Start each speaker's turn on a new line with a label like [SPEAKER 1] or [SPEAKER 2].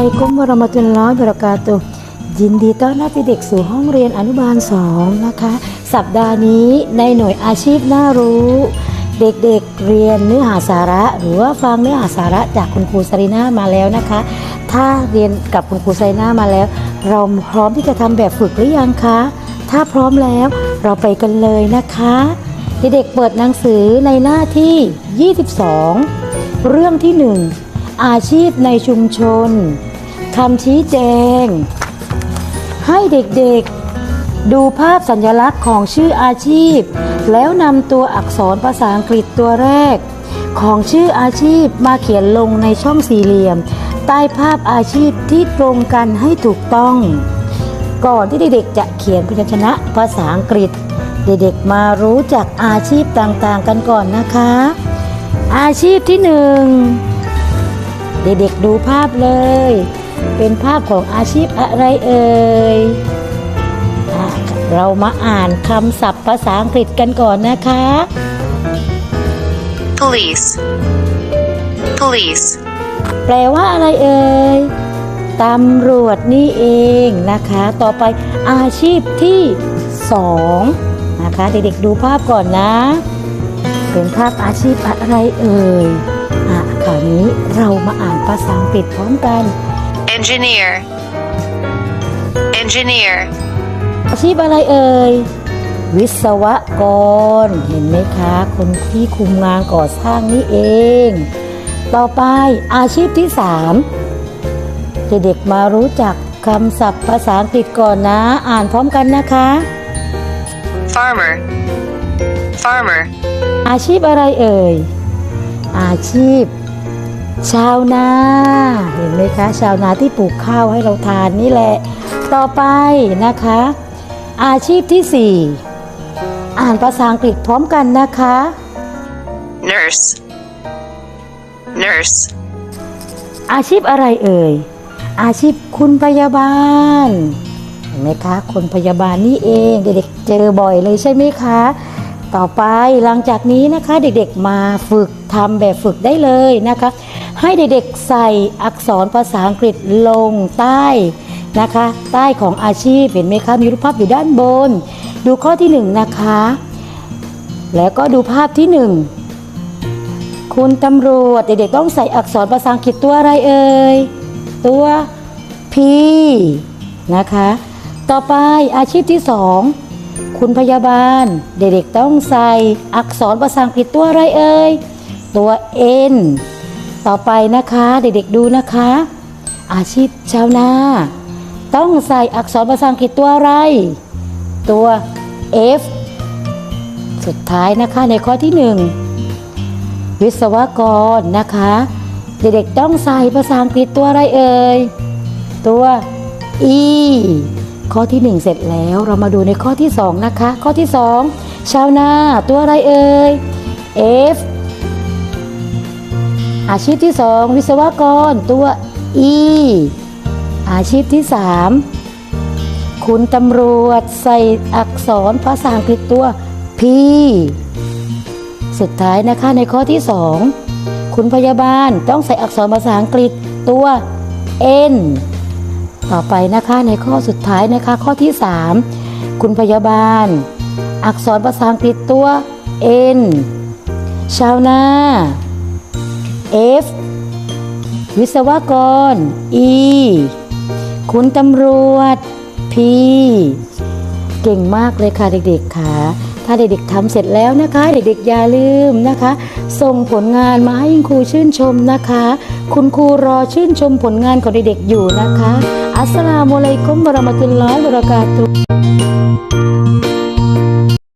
[SPEAKER 1] ลัยกุมวะเราะมตุลลอฮ์วะบรกาตุยินดีต้อนรับเด็กสู่ห้องเรียนอนุบาล2นะคะ สัปดาห์นี้ในหน่วยอาชีพน่ารู้ เด็กๆเรียนเนื้อหาสาระ หรือว่าฟังเนื้อหาสาระจากคุณครูสรีนามาแล้วนะคะ ถ้าเรียนกับคุณครูสรีนามาแล้ว เราพร้อมที่จะทำแบบฝึกหรือยังคะ ถ้าพร้อมแล้วเราไปกันเลยนะคะเด็กๆเปิดหนังสือในหน้าที่ 22 เรื่องที่ 1 อาชีพในชุมชนำชี้แจง ให้เด็กๆ ดูภาพสัญลักษณ์ของชื่ออาชีพ แล้วนำตัวอักษรภาษาอังกฤษตัวแรก ของชื่ออาชีพมาเขียนลงในช่องสี่เหลี่ยม ใต้ภาพอาชีพที่ตรงกันให้ถูกต้อง ก่อนที่เด็กๆจะเขียนพยัญชนะภาษาอังกฤษ เด็กๆมารู้จักอาชีพต่างๆ กันก่อนนะคะ อาชีพที่หนึ่งเด็กๆดูภาพเลย เป็นภาพของอาชีพอะไรเอ่ยอะเรามาอ่านคำศัพท์ภาษาอังกฤษกันก่อนนะคะ
[SPEAKER 2] police, police,
[SPEAKER 1] แปลว่าอะไรเอ่ย ตำรวจนี่เองนะคะ ต่อไปอาชีพที่สองนะคะเด็กๆดูภาพก่อนนะ เป็นภาพอาชีพอะไรเอ่ยอะคราวนี้เรามาอ่านภาษาอังกฤษพร้อมกัน
[SPEAKER 2] engineer, engineer,
[SPEAKER 1] อาชีพอะไรเอ่ย วิศวกร เห็นไหมคะ คนที่คุมงานก่อสร้างนี่เอง ต่อไปอาชีพที่สามเด็กๆมารู้จักคำศัพท์ภาษาอังกฤษก่อนนะ อ่านพร้อมกันนะคะ
[SPEAKER 2] farmer, farmer,
[SPEAKER 1] อาชีพอะไรเอ่ย อาชีพ ชาวนาเห็นไหมคะชาวนาที่ปลูกข้าวให้เราทานนี่แหละ ต่อไปนะคะ อาชีพที่สี่อ่านภาษาอังกฤษพร้อมกันนะคะ
[SPEAKER 2] nurse, nurse,
[SPEAKER 1] อาชีพอะไรเอ่ย อาชีพคุณพยาบาลเห็นไหมคะคนพยาบาลนี่เองเด็กๆเจอบ่อยเลยใช่ไหมคะ ต่อไปหลังจากนี้นะคะเด็กๆมาฝึกทำแบบฝึกได้เลยนะคะ ให้เด็กๆใส่อักษรภาษาอังกฤษลงใต้นะคะ ใต้ของอาชีพเห็นไหมคะมีรูปภาพอยู่ด้านบน ดูข้อที่หนึ่งนะคะ แล้วก็ดูภาพที่หนึ่งคุณตำรวจเด็กๆต้องใส่อักษรภาษาอังกฤษตัวอะไรเอ่ยตัว P นะคะ ต่อไปอาชีพที่สอง คุณพยาบาล เด็กๆต้องใส่อักษรภาษาอังกฤษตัวอะไรเอ่ย ตัว N ต่อไปนะคะ เด็กๆดูนะคะ อาชีพชาวนา ต้องใส่อักษรภาษาอังกฤษตัวอะไร ตัว F สุดท้ายนะคะในข้อที่หนึ่งวิศวกรนะคะ เด็กๆต้องใส่ภาษาอังกฤษตัวอะไรเอ่ย ตัว e ข้อที่ 1 เสร็จแล้วเรามาดูในข้อที่ 2 นะคะ ข้อที่ 2 ชาวนาตัวอะไรเอ่ย f อาชีพที่ 2 วิศวกรตัว e อาชีพที่ 3 คุณตำรวจใส่อักษรภาษาอังกฤษตัว p สุดท้ายนะคะในข้อที่ 2 คุณพยาบาลต้องใส่อักษรภาษาอังกฤษตัว N ต่อไปนะคะในข้อสุดท้ายนะคะข้อที่ 3 คุณพยาบาล อักษรภาษาอังกฤษตัว N ชาวนา F วิศวกร E คุณตำรวจ P เก่งมากเลยค่ะเด็กๆค่ะ ถ้าเด็กๆทำเสร็จแล้วนะคะ เด็กๆอย่าลืมนะคะ ส่งผลงานมาให้คุณครูชื่นชมนะคะ คุณครูรอชื่นชมผลงานของเด็กๆอยู่นะคะ อัสสลามุอะลัยกุมบระมตุลลอฮิวะบะเราะกาตุฮ์